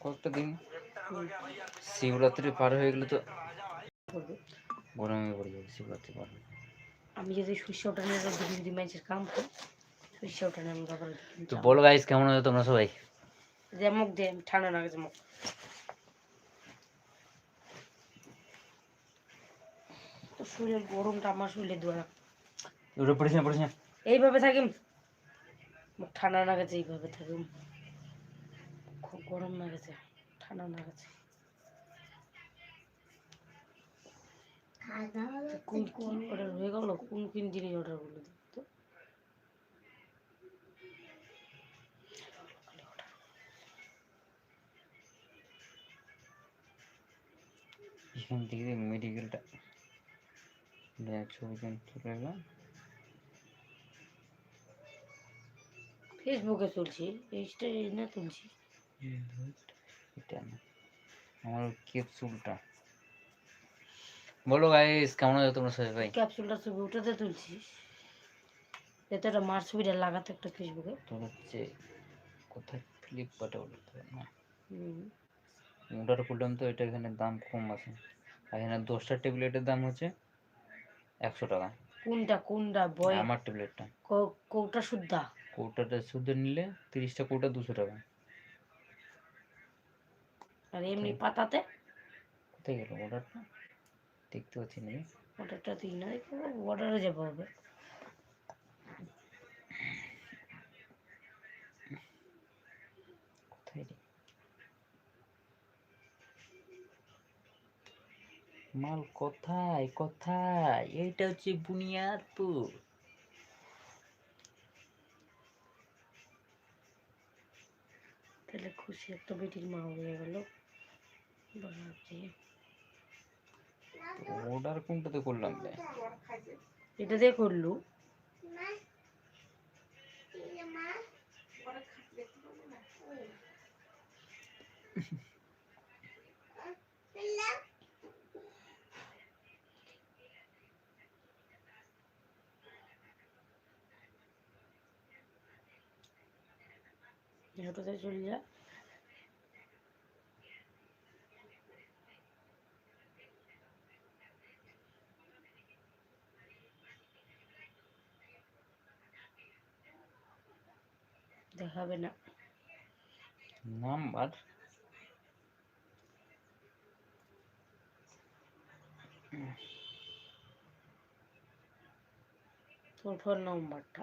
কয়েকটা দিন শিবরাত্রি পার হয়ে গেলে তো গরমে পড়ে যাবে শিবরাত্রি পার হয়ে আমি যদি শস্য মানুষের কাম করি শস্য তো বলো গাইস কেমন আছো তোমরা সবাই? দিয়ে ঠান্ডা তো শরীরের গরমটা আমার শরীরে দোয়া পড়েছি এইভাবে থাকিম। ঠান্ডা না এইভাবে থাকিম খুব গরম না ঠান্ডা না কোন কোন অর্ডার হয়ে কোন কোন জিনিস অর্ডার তো এখান থেকে মেডিকেলটা ছবিখান তুলে ফেসবুকে চলছি এইটা না তুলছি। এটা না। আমার ক্যাপসুলটা। বলো গাইস কেমন আছো তোমরা সবাই? ভাই ক্যাপসুলটা ছবি ওটাতে তুলছি এতে একটা মার ছবিটা লাগাতে একটা ফেসবুকে। তোর হচ্ছে কোথায় ফ্লিপকার্টে বলতে না। অর্ডার করলাম তো এটা এখানে দাম কম আছে। আর এখানে দশটা ট্যাবলেটের দাম হচ্ছে একশো টাকা। কোনটা কোনটা? বয় আমার ট্যাবলেটটা কৌ- কৌটা শুদ্ধা কৌটাটা শুদ্ধ নিলে তিরিশটা কৌটা দুশো টাকা। আর এমনি পাতাতে? কোথায় গেল অর্ডারটা? দেখতে পাচ্ছি না। অর্ডারটা দিই না অর্ডারে যাব হবে মাল কোথায় কোথায়? এইটা হচ্ছে বুনিয়াদপুর। তাহলে খুশি একটা বেটির মা হয়ে গেল। বাবাজি। অর্ডার কোনটাতে করলাম রে? এটা দিয়ে করলু ওটাতে চলে যা। দেখাবে না। নাম্বার। তোর ফোন নম্বরটা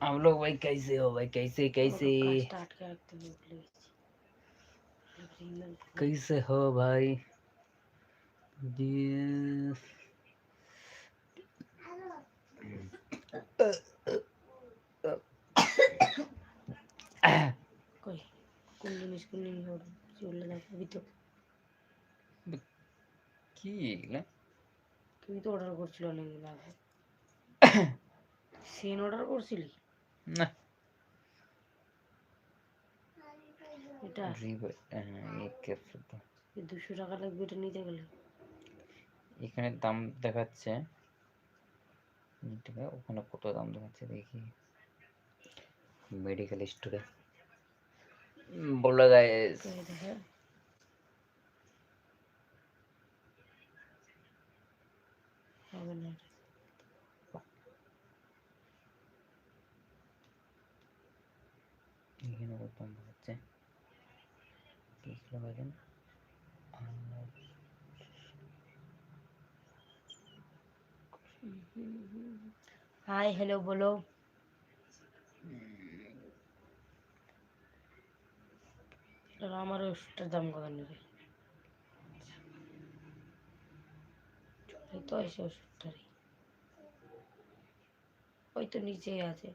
हम लोग भाई कैसे हो भाई कैसे कैसे কাজটা আটকে রাখতে হবে ভুলে গেছি রিঙ্গল कैसे हो भाई ये কই কোন জিনিস কোন জিনিস order চলে দেখাবি তো কি এগুলা তুই তো অর্ডার করছিল অনেকদিন আগে সেন অর্ডার করছিলি না। এটা। এই দুশো টাকা লাগবে এটা নিতে গেলে। এখানে দাম দেখাচ্ছে। ওখানে কত দাম দেখাচ্ছে দেখি। মেডিকেল স্টোরে বলো গাইস তো হবে না তিরিশ টাকা দেন হাই হ্যালো বলো আমার ওষুধটার দাম কত নেবে তো এসে ওষুধটারই ওই তো নিচেই আছে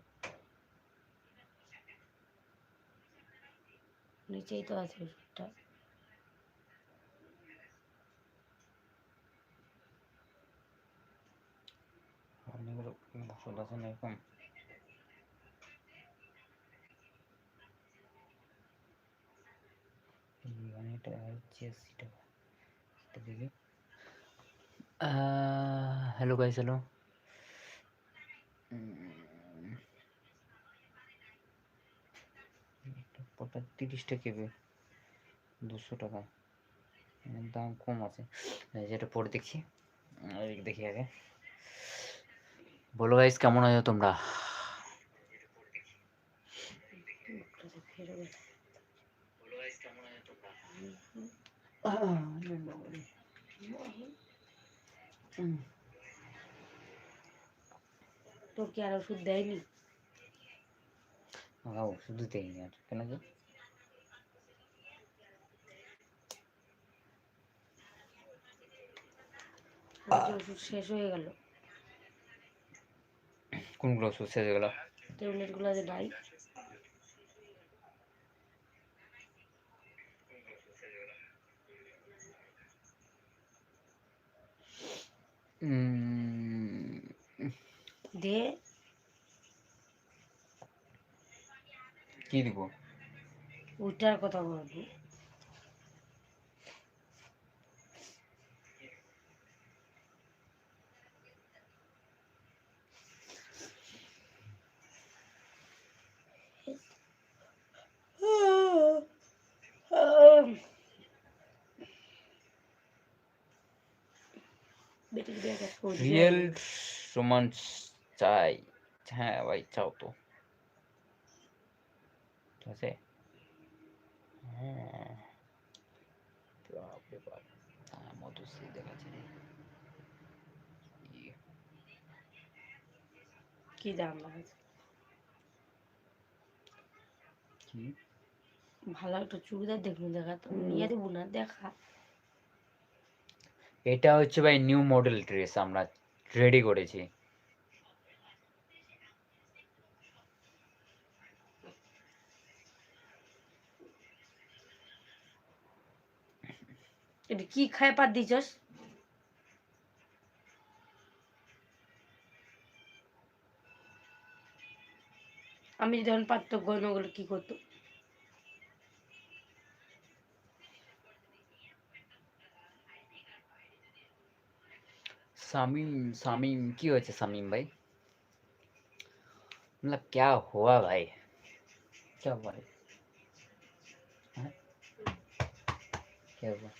নিচেই তো আছে ওষুধটা। অনেক রকম ওষুধ আছে না এরকম? হচ্ছে আশি টাকা। এটা দেখি হ্যালো গাইস হ্যালো ওটা তিরিশটা কেবে? দুশো টাকা। দাম কম আছে। যেটা পরে দেখি। দেখি আগে। বলো গাইস কেমন আছো তোমরা? তোর কি আর ওষুধ দেয়নি? হ্যাঁ ওষুধ দেয়নি আর কেন যে আমার যে ওষুধ শেষ হয়ে গেল। কোনগুলো ওষুধ শেষ হয়ে গেলো? ট্যাবলেটগুলো যে নাই উম, কি দিব? ওইটার কথা বলব। রিয়েল রোমান্স চাই। হ্যাঁ ভাই চাও তো। ঠিক আছে? হ্যাঁ। বাপরে মধুশ্রী দেখাচ্ছে কি দাম কি? ভালো একটা চুড়িদার দেখুন দেখা তো। নিয়ে দেবো না দেখা। এটা হচ্ছে ভাই নিউ মডেল ড্রেস আমরা রেডি করেছি। এটা কি খায় পাত দিছস আমি যদি এখন পারতো গয়নাগুলো কি করতো सामीम सामीम की হয়েছে सामीम भाई मतलब क्या हुआ भाई क्या हुआ रे हैं? क्या हुआ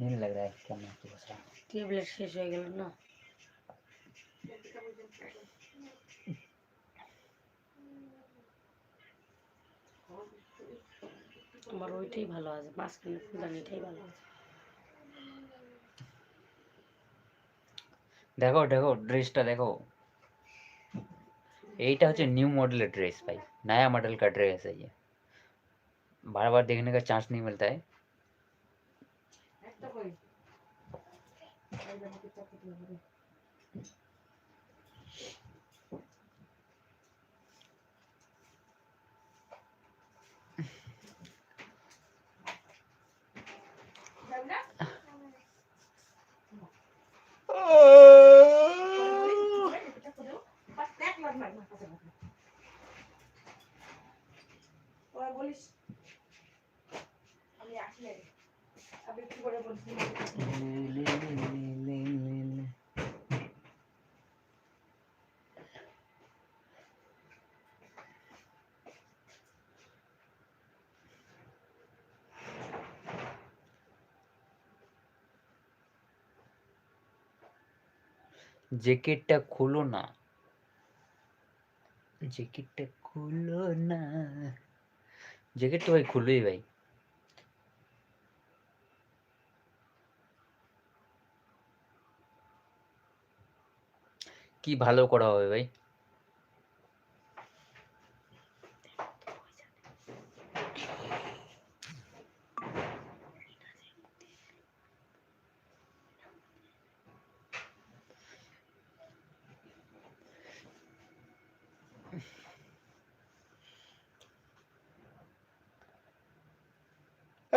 नहीं लग रहा है क्या मैं तो बस ट्यूबलाइट शेष हो गया ना আমার ওইটাই ভালো আছে মাঝখানে ফুলদানিটাই ভালো আছে দেখো দেখো ড্রেসটা দেখো এইটা হচ্ছে न्यू मॉडल ड्रेस भाई नया मॉडल का ड्रेस है ये। बार बार देखने का चांस नहीं मिलता है। la জ্যাকেটটা খুলো না। জ্যাকেটটা খুলো না। জ্যাকেট তো ভাই খুলবেই ভাই। কি ভালো করা হবে ভাই?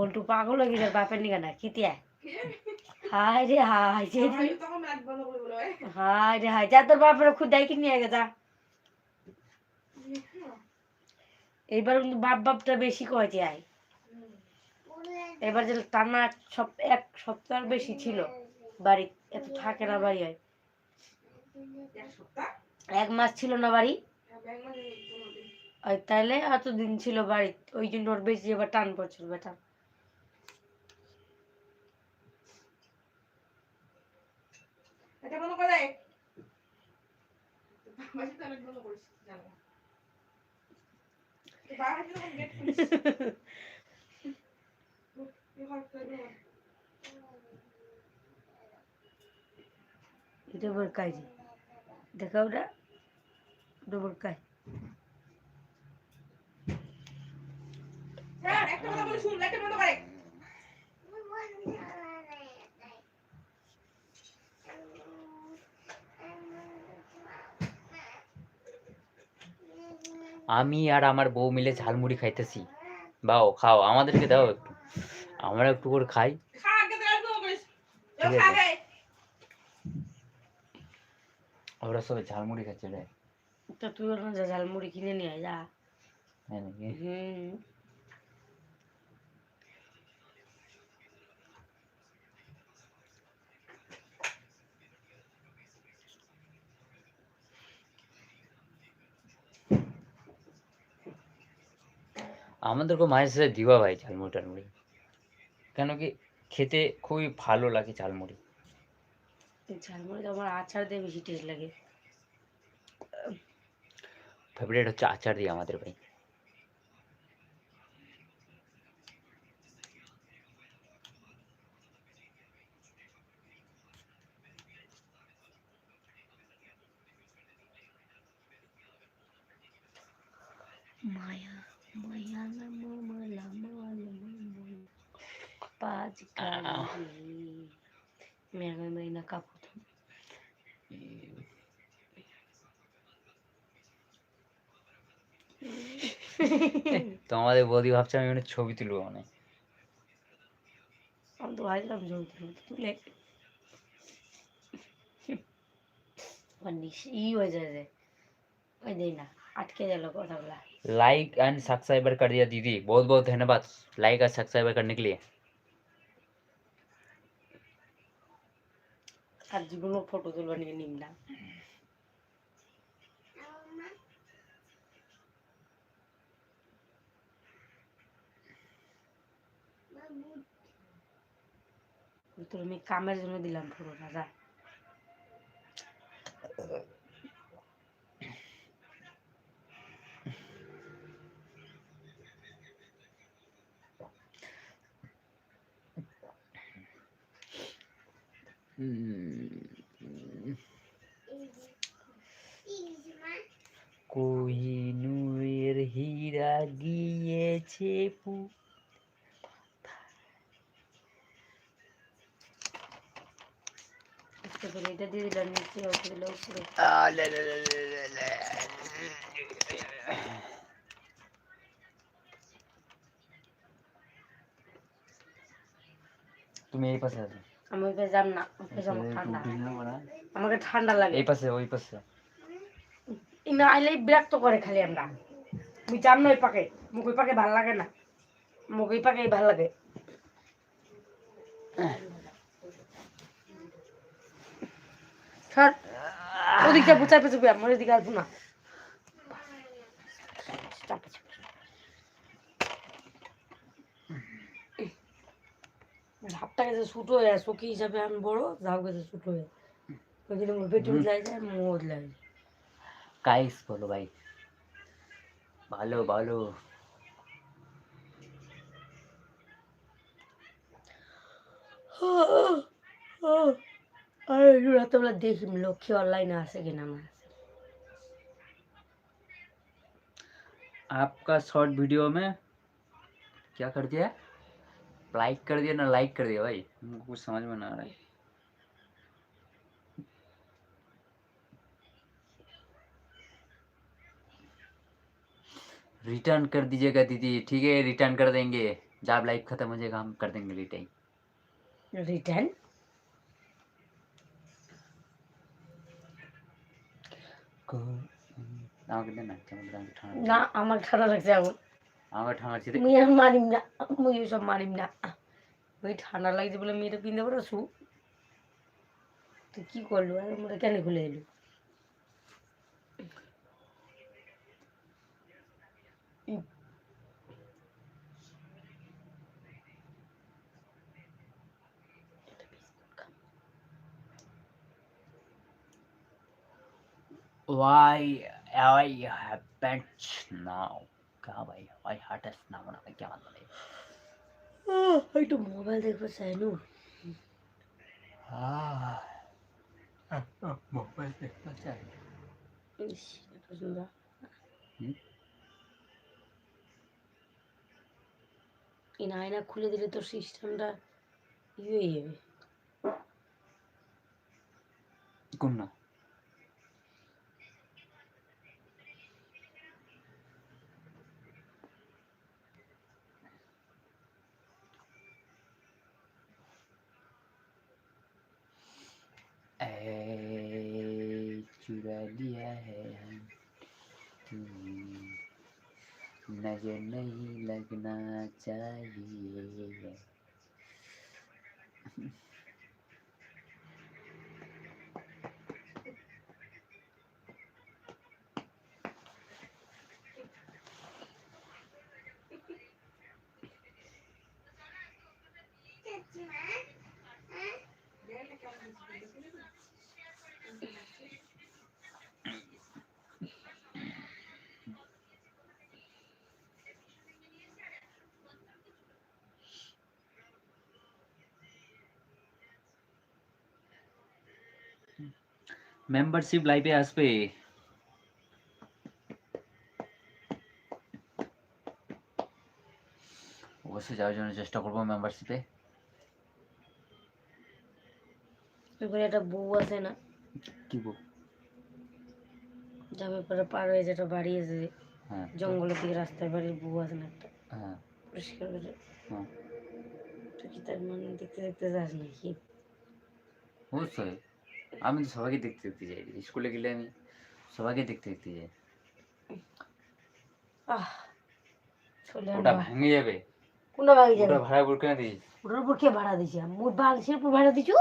বল্টু পাগল হয়ে গেছে বাপের নিকে না কিতিয়া হাই রে হাই যে হাই রে হাই যা তোর বাপের খুদ দেয় কি নিয়ে গেছা এবার কিন্তু বাপ বাপটা বেশি কয়েছে আই এবার যে টানা সব এক সপ্তাহ বেশি ছিল বাড়ি এত থাকে না বাড়ি হয় এক মাস ছিল না বাড়ি। আর তাইলে এত দিন ছিল বাড়ি ওই জন্য ওর বেশি এবার টান পড়ছিল বেটা এটা বন্ধ করে দে বাবাজি তো অনেক বন্ধ করিস জানো তো বাবাজি তখন গেট খুলিস তুই ঘর করে দে। এটা বরকাই জি দেখা ওটা বরকাই হ্যাঁ, একটা কথা বলি শুন করে আমি আর আমার বউ মিলে ঝালমুড়ি খাইতেছি। বাও খাও আমাদেরকে দাও একটু। আমরা একটু করে খাই। ওরা সবাই ঝালমুড়ি খাচ্ছে রে। তো তুই ঝালমুড়ি কিনে নিয়ে আয়, যা। হ্যাঁ হুম। আমাদেরকে মাঝে সাঝে দিবা ভাই ঝালমুড়ি টালমুড়ি। কেন কি খেতে খুবই ভালো লাগে ঝালমুড়ি। এই ঝালমুড়ি তো আমার আচার দিয়ে বেশি টেস্ট লাগে। ফেভারিট হচ্ছে আচার দিয়ে আমাদের ভাই। মায়া নাম মালা মালা পাঁচ কালি মেঘা মেঘনা কাপড় তো আমাদের বৌদি ভাবছে আমি মানে ছবি তুলবো মানে আমি তো ভাবছিলাম জমি তুলে আবার নিশ- ই হয়ে যায় রে ওই দেই না আটকে গেল কথাগুলা लाइक एंड सब्सक्राइबर कर दिया दीदी बहुत बहुत धन्यवाद लाइक और सब्सक्राइबर करने के लिए আর জীবনও ফটো তুলবা নিয়ে নিম না। তোর আমি কামের জন্য দিলাম ফটোটা যা। কোহিনুরের গিয়েছে পু। এটা দিয়ে দিলাম নিচে ওকে দিলে উপরে। তুমি এই পাশে আছো? আমি ওকে যাম না ওকে যাব ঠান্ডা। আমাকে ঠান্ডা লাগে। এই পাশে ওই পাশে। না আইলে বিরক্ত করে খালি আমরা। আমি যাম না ওই পাকে। মোক ওই পাকে ভালো লাগে না। মোক ওই পাকে ভালো লাগে। ওদিকটা এদিকে আসব না গেছে ছোটো হয়ে চকি হিসাবে আমি বড়, যাও গেছে ছোটো হয়ে। ওই জন্য মোর পেটে হুম। উঠলাই যায় মোর বলো ভাই। ভালো ভালো। আরে রাতেবেলা দেখি লক্ষ্মী অনলাইনে আছে কিনা আমার आपका शॉर्ट वीडियो में क्या कर दिया लाइक कर दिया ना लाइक कर दिया भाई हमको कुछ समझ में ना आ रहा है रिटर्न कर दीजिएगा दीदी ठीक है रिटर्न कर देंगे जब लाइव खत्म हो जाएगा हम कर देंगे रिटर्न দেন না আমার ঠান্ডা লাগছে এখন আমাকে ঠান্ডা ছিল মুই আর মারিম না মুই সব মারিম না ওই ঠান্ডা লাগছে বলে মেয়েটা কিনতে পারো শু তুই কি করল আর কেন খুলে এলো Why I haven't now? क्या भाई I heart is now ना क्या मतलब है একটু মোবাইল দেখবো চাই নু हाँ मोबाइल देखना चाहिए ইস, এত সুন্দর হুম? এই আয়না খুলে দিলে তো সিস্টেমটা ইয়ে হয়ে যাবে कौन ना लिया है हम। नज़र नहीं लगना चाहिए। মেম্বারশিপ লাইভে আসবে। অবশ্যই যাওয়ার জন্য চেষ্টা করব মেম্বারশিপে এবারে একটা বউ আছে না? কি বল যাবে পরে পার হয়ে যেটা বাড়ি আছে হ্যাঁ। জঙ্গলের দিকে রাস্তার বাড়ির বউ আছে না একটা। হ্যাঁ। পরিষ্কার করে হ্যাঁ। তুই কি তার মানে দেখতে দেখতে যাস নাকি? অবশ্যই। আমি তো সবাইকে দেখতে দেখতে যাই। স্কুলে গেলে আমি সবাইকে দেখতে দেখতে যাই। ওটা ভেঙে যাবে। কোনটা ভাগে যাবে। ওটা ভাড়া বুড়কে দিয়েছি। ওটার উপর কে ভাড়া দিয়েছি। মোট বালিশের উপর ভাড়া দিছো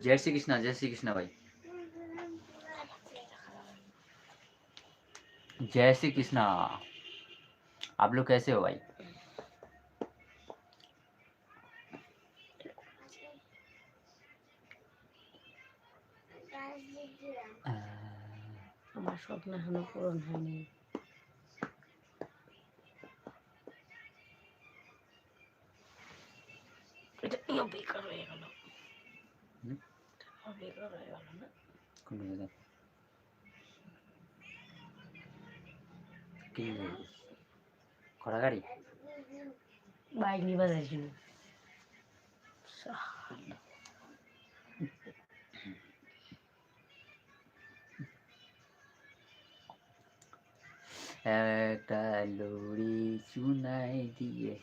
জয় শ্রী কৃষ্ণ জয় শ্রী কৃষ্ণ ভাই। জয় শ্রী কৃষ্ণ। आप लोग कैसे हो भाई আমার স্বপ্ন এখনো পূরণ হয়নি এটা ইয়ে বেকার হয়ে গেল হুম? এটা বেকার হয়ে গেল না কোন খড়া গাড়ি বাইক নিয়ে বাজাইছিল একটা লড়ি চুনাই দিয়ে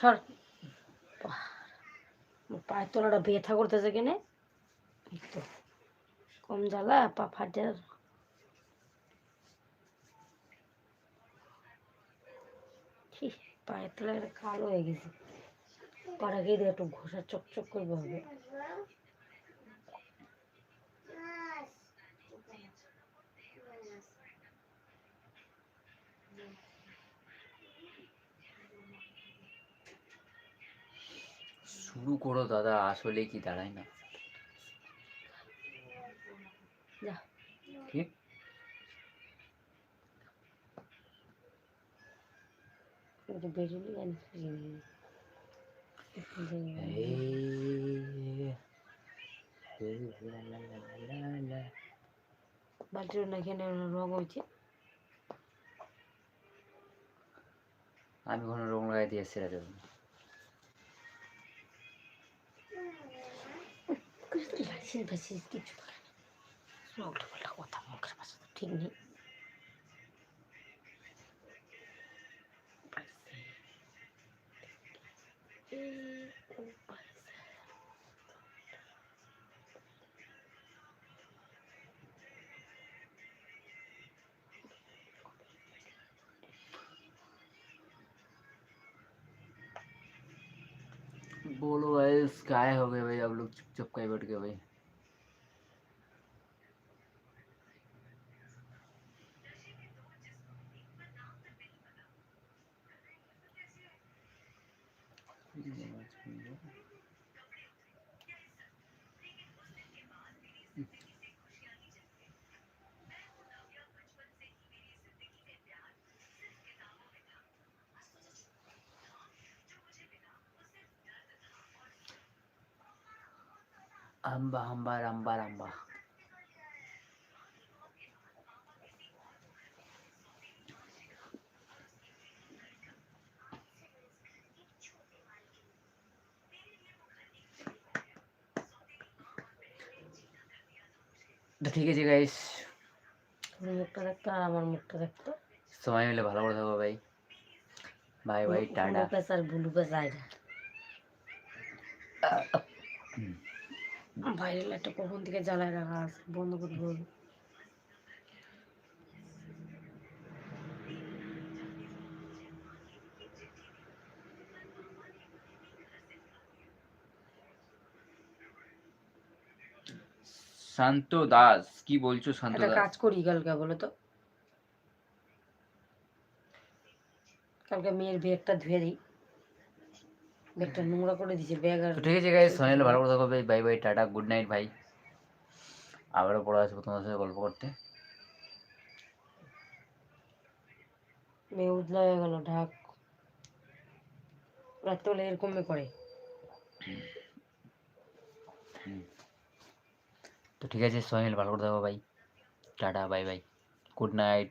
সর পায়ের তলাটা ব্যথা করতেছে কেনে? তো, কম জ্বালা, পা ফাটে পায়ের একটা কালো হয়ে গেছে। পাড়া গিয়ে একটু ঘোষা চকচক করবে হবে শুরু করো দাদা আসলে কি দাঁড়ায় না। কি? এখানে রং হয়েছে। আমি কোনো রং লাগাই দিয়ে ছেড়ে দেবো ভাসিস ভাসিস কিছু করে না উল্টো পাল্টা কথা মুখের পাশে তো ঠিক নেই बोलो काय हो गए भाई अब लोग चुपचाप कहीं बैठ गए भाई। अम्बा अम्बा रंबा रंबा তো ঠিক আছে গাইস তোর মুখটা দেখতো আর আমার মুখটা দেখতো সময় হলে ভালো করে থাকো ভাই বাই বাই টাটা পেশার বুলু পেশা বাইরের লাইটটা কখন থেকে জ্বালায় রাখা আছে বন্ধ করে বলব শান্ত দাস কি বলছো শান্ত একটা দাস? কাজ করি কালকে বলো তো। কালকে মেয়ের ব্যাগটা ধুয়ে দিই। ব্যাগটা নোংরা করে দিছে ব্যাগ আর ঠিক আছে গাইস সময় ভালো করে থাকো bye bye tata good night ভাই আবারও পড়া আসব তোমার সাথে গল্প করতে। মেয়ে উদলা হয়ে গেল ঢাক। রাত্রেবেলা এরকমই করে। তো ঠিক আছে সময় হলে ভালো করে থাকো ভাই tata bye bye good night